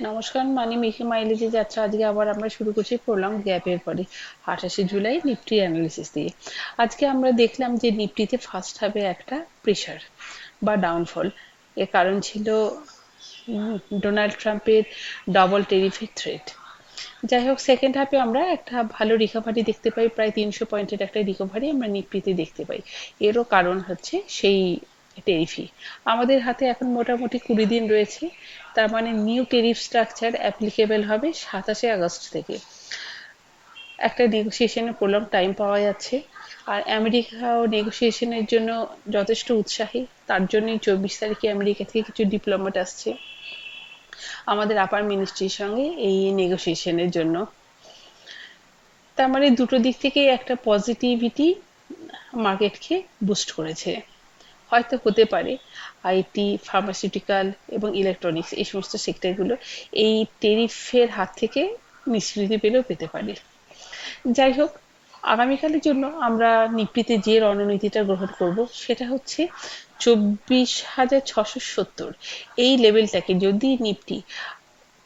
নমস্কার মানে মিকি মাইলেজে যাত্রা। আজকে আবার আমরা শুরু করছি প্রলং গ্যাপের পরে, আঠাশে জুলাই নিফটি অ্যানালিসিস দিয়ে। আজকে আমরা দেখলাম যে নিফটিতে ফার্স্ট হাবে একটা প্রেশার বা ডাউনফল এর কারণ ছিল ডোনাল্ড ট্রাম্পের ডবল টেরিফের থ্রেট যাই হোক সেকেন্ড হাফে আমরা একটা ভালো রিকভারি দেখতে পাই। প্রায় তিনশো পয়েন্টের একটা রিকভারি আমরা নিফটিতে দেখতে পাই। এরও কারণ হচ্ছে সেই টেরিফি। আমাদের হাতে এখন মোটামুটি কুড়ি দিন রয়েছে। তার মানে নিউ টেরিফ স্ট্রাকচার অ্যাপ্লিকেবল হবে সাতাশে আগস্ট থেকে। একটা নেগোসিয়েশনে প্রলং টাইম পাওয়া যাচ্ছে। আর আমেরিকাও নেগোসিয়েশনের জন্য যথেষ্ট উৎসাহী। তার জন্যই চব্বিশ তারিখে আমেরিকা থেকে কিছু ডিপ্লোমেট আসছে। আমাদের আপার মিনিস্ট্রির সঙ্গে এই নেগোসিয়েশনের জন্য। তার মানে দুটো দিক থেকেই একটা পজিটিভিটি মার্কেটকে বুস্ট করেছে। হয়তো হতে পারে। আইটি ফার্মাসিউটিক্যাল এবং ইলেকট্রনিক্স এই সমস্ত সেক্টরগুলো এই টেরিফের হাত থেকে নিষ্কৃতি পেলেও পেতে পারে। যাই হোক, আগামীকালের জন্য আমরা নিফটিতে যে রণনীতিটা গ্রহণ করব সেটা হচ্ছে চব্বিশ হাজার ছশো সত্তর। এই লেভেলটাকে যদি নিফটি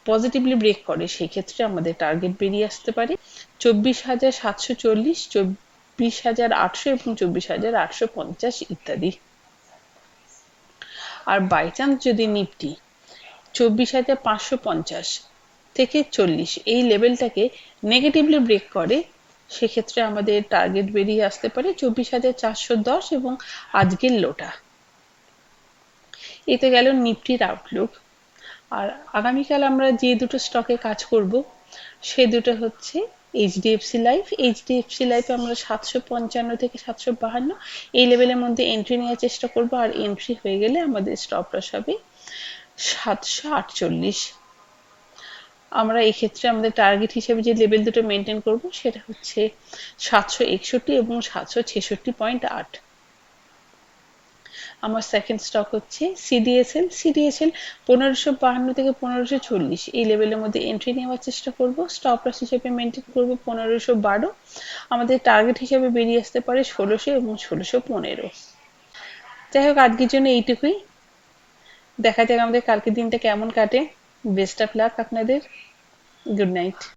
পজিটিভলি ব্রেক করে, সেই ক্ষেত্রে আমাদের টার্গেট বেরিয়ে আসতে পারে। চব্বিশ হাজার সাতশো চল্লিশ, চব্বিশ হাজার আটশো এবং চব্বিশ হাজার আটশো পঞ্চাশ ইত্যাদি। আর বাই চান্স যদি নিফটি চব্বিশ হাজার পাঁচশো পঞ্চাশ থেকে চল্লিশ এই লেভেলটাকে নেগেটিভলি ব্রেক করে, সেক্ষেত্রে আমাদের টার্গেট বেরিয়ে আসতে পারে চব্বিশ হাজার চারশো দশ এবং আজকের লোটা এতে গেল নিফটির আউটলুক আর আগামীকাল আমরা যে দুটো স্টকে কাজ করব, সে দুটো হচ্ছে এইচডিএফসি লাইফ এইচডিএফসি লাইফে আমরা সাতশো পঞ্চান্ন থেকে সাতশো বাহান্ন। এই লেভেলের মধ্যে এন্ট্রি নেওয়ার চেষ্টা করব আর এন্ট্রি হয়ে গেলে আমাদের স্টপ লস হবে সাতশো আটচল্লিশ। আমরা এক্ষেত্রে ক্ষেত্রে আমাদের টার্গেট হিসেবে যে লেভেল দুটো মেনটেন করব সেটা হচ্ছে সাতশো একষট্টি এবং সাতশো ছেষট্টি পয়েন্ট আট। আমার সেকেন্ড স্টক হচ্ছে সিডিএসএল সিডিএসএল পনেরোশো বাহান্ন থেকে পনেরোশো চল্লিশ। এই লেভেলের মধ্যে এন্ট্রি নেওয়ার চেষ্টা করব। স্টপ লস হিসেবে মেনটেন করব পনেরোশো বারো। আমাদের টার্গেট হিসেবে বেরিয়ে আসতে পারে ষোলোশো এবং ষোলোশো পনেরো। যাই হোক, আজকের জন্য এইটুকুই। দেখা যাক আমাদের কালকের দিনটা কেমন কাটে। বেস্ট অফ লাক আপনাদের। Good night